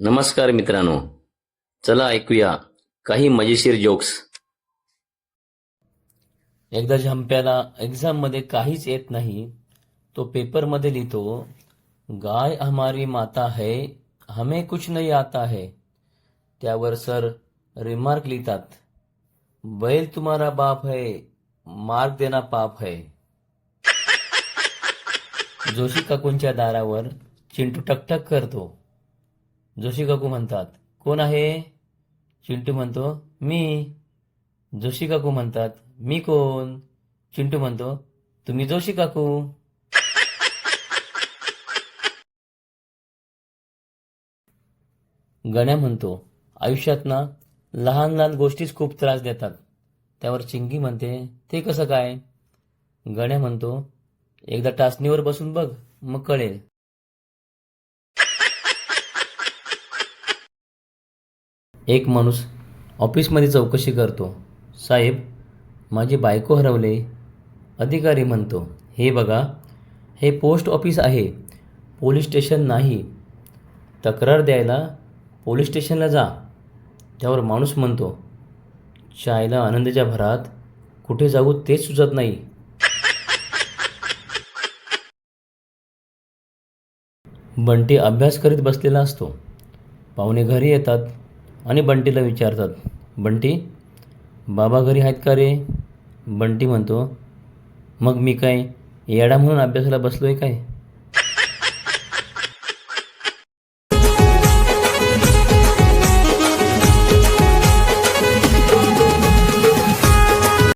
नमस्कार मित्रांनो. चला ऐकूया काही मजेशीर जोक्स एकदा झंप्याला एक्झाममध्ये काहीच येत नाही तो पेपरमध्ये लिहितो गाय हमारी माता है हमें कुछ नाही आता है. त्यावर सर रिमार्क लिहितात बैल तुम्हारा बाप है मार्क देना पाप है. जोशी काकूंच्या दारावर चिंटू टकटक करतो. जोशी काकू म्हणतात. कोण आहे? चिंटू म्हणतो मी. जोशी काकू म्हणतात मी कोण? चिंटू म्हणतो तुम्ही जोशी काकू. गण्या म्हणतो आयुष्यात ना लहान लहान गोष्टीच खूप त्रास देतात. त्यावर चिंगी म्हणते ते कसं काय? गण्या म्हणतो एकदा टाचणीवर बसून बघ मग कळेल. एक माणूस ऑफिसमध्ये चौकशी करतो. साहेब माझी बायको हरवले. अधिकारी म्हणतो हे बघा हे पोस्ट ऑफिस आहे. पोलीस स्टेशन नाही. तक्रार द्यायला पोलीस स्टेशनला जा. त्यावर माणूस म्हणतो चायला आनंदाच्या भरात कुठे जाऊ तेच सुचत नाही. बंटी अभ्यास करीत बसलेला असतो. पाहुणे घरी येतात. आणि बंटीला विचारतात बंटी बाबा घरी आहेत का रे? बंटी म्हणतो मग मी काय येडा म्हणून अभ्यासाला बसलो आहे काय?